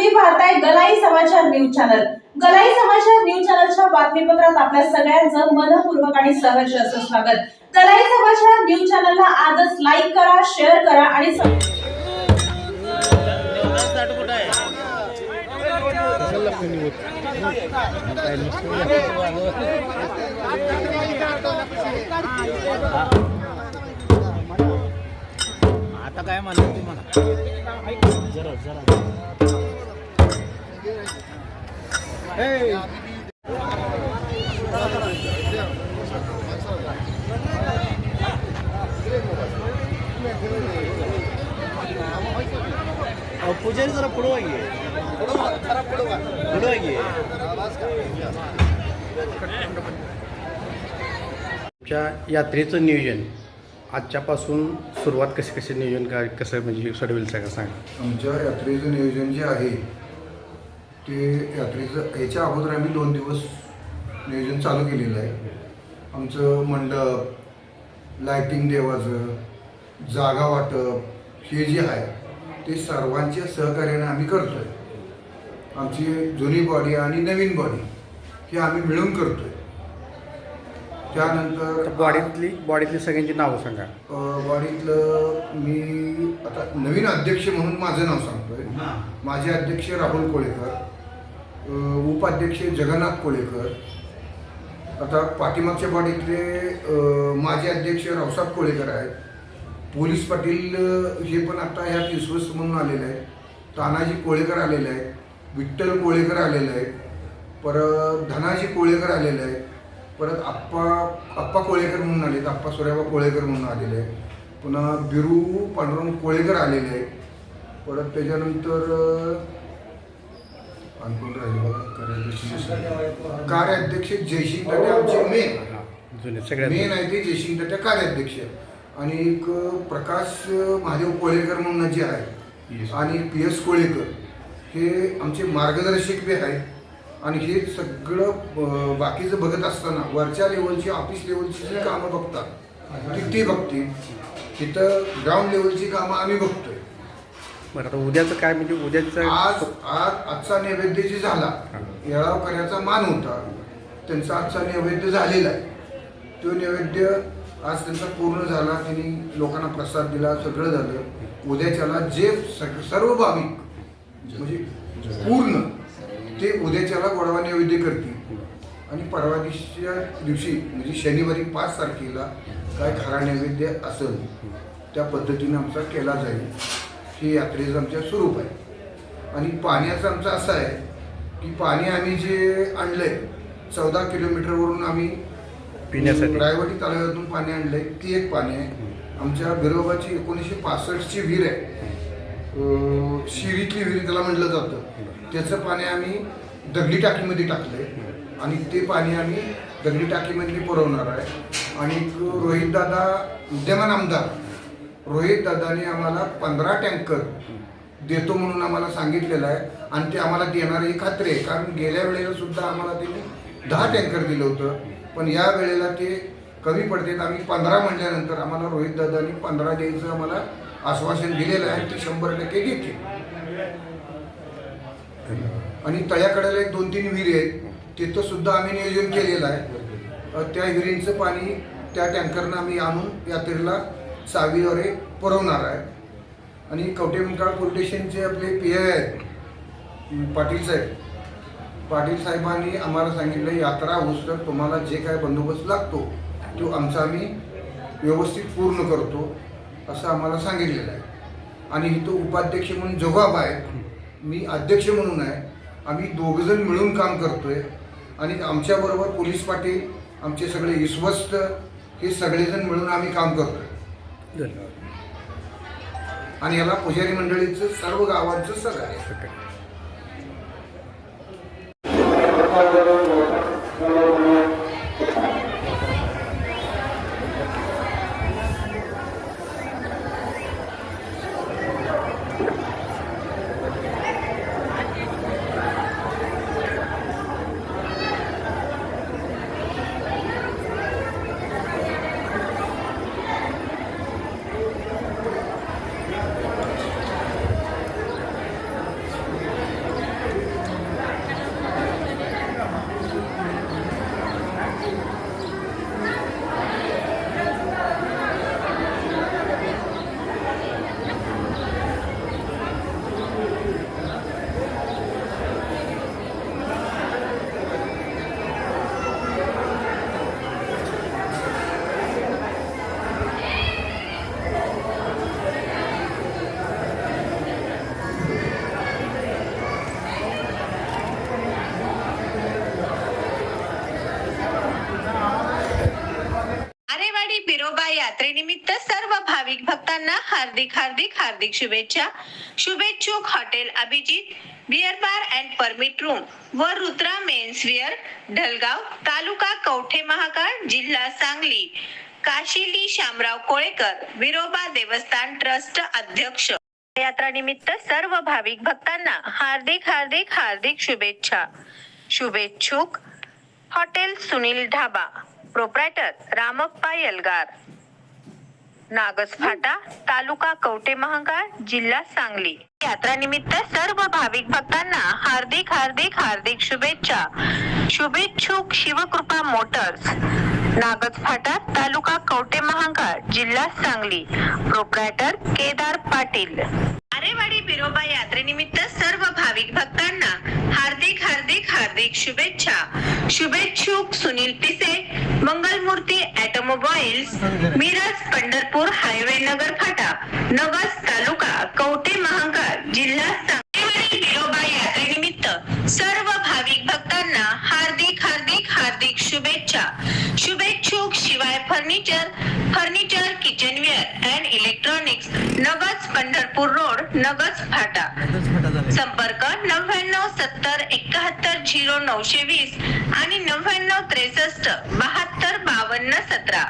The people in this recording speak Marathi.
तुम्ही पाहताय गलाई समाचार न्यूज चॅनल. गलाई समाचार न्यूज चॅनलच्या बातमीपत्रात आपल्या सगळ्यांचं मनपूर्वक आणि सहर्ष असं स्वागत. गलाई समाचार न्यूज चॅनलला आजच लाईक करा शेअर करा आणि आता काय म्हणत तुम्हाला जरा जरा. पुजारी जरा पुढं वागे पुढं वागे आमच्या यात्रेचं नियोजन. आजच्यापासून सुरुवात कशी कशी नियोजन काय कसं म्हणजे सडवेल सगळं सांगा? आमच्या यात्रेचं नियोजन जे आहे ते यात्रेचं याच्या अगोदर आम्ही दोन दिवस नियोजन चालू केलेलं आहे. आमचं मंडप लायटिंग देवाचं जागा वाटप हे जे आहे ते सर्वांच्या सहकार्याने आम्ही करतो आहे आमची जुनी बॉडी आणि नवीन बॉडी हे आम्ही मिळून करतो आहे त्यानंतर बॉडीतली बॉडीतली सगळ्यांची नावं सांगा. अ, वाडीतलं मी आता नवीन अध्यक्ष म्हणून माझं नाव सांगतोय. माझे अध्यक्ष राहुल कोळेकर. उपाध्यक्ष जगन्नाथ कोळेकर आता पाठीमागच्या बॉडीतले माजी अध्यक्ष रावसाहेब कोळेकर आहेत. पोलीस पाटील हे पण आता ह्यात विश्वस्त म्हणून आलेले आहेत. तानाजी कोळेकर आलेले आहेत. विठ्ठल कोळेकर आलेले आहेत. परत धनाजी कोळेकर आलेले आहेत. परत आप्पा आप्पा कोळेकर म्हणून आले आहेत आप्पा सोऱ्याबा कोळेकर म्हणून आलेले आहेत. पुन्हा बिरू पांडुरंग कोळेकर आलेले आहेत. परत त्याच्यानंतर अ, आणि कोण राहिले बघा कार्याध्यक्ष कार्याध्यक्ष जयसिंग ताटे आमचे मेन हां मेन आहे ते जयसिंग ताटे कार्याध्यक्ष. आणि एक प्रकाश महादेव कोळेकर म्हणून जे आहे. आणि पी एस कोळेकर हे आमचे मार्गदर्शक बी आहेत. आणि हे सगळं बाकीचं बघत असताना वरच्या लेवलची ऑफिस लेवलची जी कामं बघतात ती ते बघते. तिथं ग्राउंड लेवलची कामं आम्ही बघतोय. बरं आता उद्याचं काय म्हणजे उद्याचं आज आज आजचा नैवेद्य जे झाला येळावकऱ्याचा मान होता. त्यांचा आजचा नैवेद्य झालेला आहे. तो नैवेद्य आज त्यांचा पूर्ण झाला त्यांनी लोकांना प्रसाद दिला सगळं झालं. उद्याच्याला जे सग- सर्व भाविक म्हणजे पूर्ण ते उद्याच्याला गोडवा नैवेद्य करतील. आणि परवा दिवशीच्या दिवशी म्हणजे शनिवारी पाच तारखेला काय खरा नैवेद्य असेल त्या पद्धतीने आमचा केला जाईल. हे यात्रेचं आमच्या स्वरूप आहे. आणि पाण्याचं आमचं असं आहे की पाणी आम्ही जे आणलंय चौदा किलोमीटरवरून आम्ही पिण्यासाठी. रायवटी तालुक्यातून पाणी आणलंय ती एक पाणी आहे. आमच्या बिरोबाची एकोणीसशे पासष्टची विहीर आहे. शिरीतली विहीर त्याला म्हटलं जातं. त्याचं पाणी आम्ही दगडी टाकीमध्ये टाकलंय. आणि ते पाणी आम्ही दगडी टाकीमध्ये पुरवणार आहे. आणि रोहित दादा विद्यमान आमदार रोहित दादाने आम्हाला पंधरा टँकर देतो म्हणून आम्हाला सांगितलेलं आहे. आणि ते आम्हाला देणारी खात्री आहे. कारण गेल्या वेळेला सुद्धा आम्हाला त्यांनी दहा टँकर दिलं होतं. पण या वेळेला ते कमी पडतात आम्ही पंधरा म्हणल्यानंतर आम्हाला रोहित दादानी पंधरा द्यायचं आम्हाला आश्वासन दिलेलं आहे. ते शंभर टक्के घेते आणि तळ्याकडेला एक दोन तीन विहिरी आहेत. तिथं सुद्धा आम्ही नियोजन केलेलं आहे. त्या विहिरींचं पाणी त्या टँकरनं आम्ही आणून यात्रेला चावीद्वारे पुरवणार आहे. आणि कवटेमंकाळ पोलीस स्टेशनचे आपले पी आय आहेत पाटील साहेब. पाटील साहेबांनी आम्हाला सांगितलं यात्रा होस तुम्हाला जे काय बंदोबस्त लागतो तो आमचा आम्ही व्यवस्थित पूर्ण करतो असं आम्हाला सांगितलेलं आहे. आणि तो उपाध्यक्ष म्हणून जोगाब आहे मी अध्यक्ष म्हणून आहे. आम्ही दोघंजण मिळून काम करतोय. आणि आमच्याबरोबर पोलीस पाटील आमचे सगळे विश्वस्त हे सगळेजण मिळून आम्ही काम करतोय. धन्यवाद. आणि याला पुजारी मंडळीचं सर्व गावांचं सहकार्य. यात्रेनिमित्त सर्व भाविक भक्तांना हार्दिक हार्दिक हार्दिक शुभेच्छा. शुभेच्छुक hotel Abhijit beer bar and permit room व रुद्रा मेन्स विअर ढलगाव तालुका कवठे महाकाळ जिल्हा सांगली. काशिली शामराव कोळेकर विरोबा देवस्थान ट्रस्ट अध्यक्ष. यात्रा निमित्त सर्व भाविक भक्तांना हार्दिक हार्दिक हार्दिक शुभेच्छा. शुभेच्छुक हॉटेल सुनील ढाबा प्रोप्रायटर रामप्पा यलगार. नागस फाटा तालुका कवटे महाकाळ जिल्हा सांगली. यात्रानिमित्त सर्व भाविक भक्तांना हार्दिक हार्दिक हार्दिक शुभेच्छा. शुभेच्छुक शिवकृपा मोटर्स. नागस फाटा तालुका कवटे महाकाळ जिल्हा सांगली. प्रोप्रायटर केदार पाटील. आरेवाडी बिरोबा यात्रेनिमित्त सर्व भाविक भक्तांना हार्दिक हार्दिक हार्दिक शुभेच्छा. शुभेच्छुक ऑटोमोबाईल्स मिरज पंढरपूर हायवे नगर फाटा नवस तालुका कवठे महाकाळ जिल्हा सांगली बिरोबा यात्रेनिमित्त सर्व भाविक भक्तांना हार्दिक हार्दिक हार्दिक शुभेच्छा. शुभेच्छुक Shivay furniture furniture kitchenware and electronics Nagaj Pandharpur road Nagaj फाटा. संपर्क नव्याण्णव सत्तर एकाहत्तर झिरो नऊशे वीस आणि नव्याण्णव त्रेसष्ट बहात्तर बावन्न सतरा.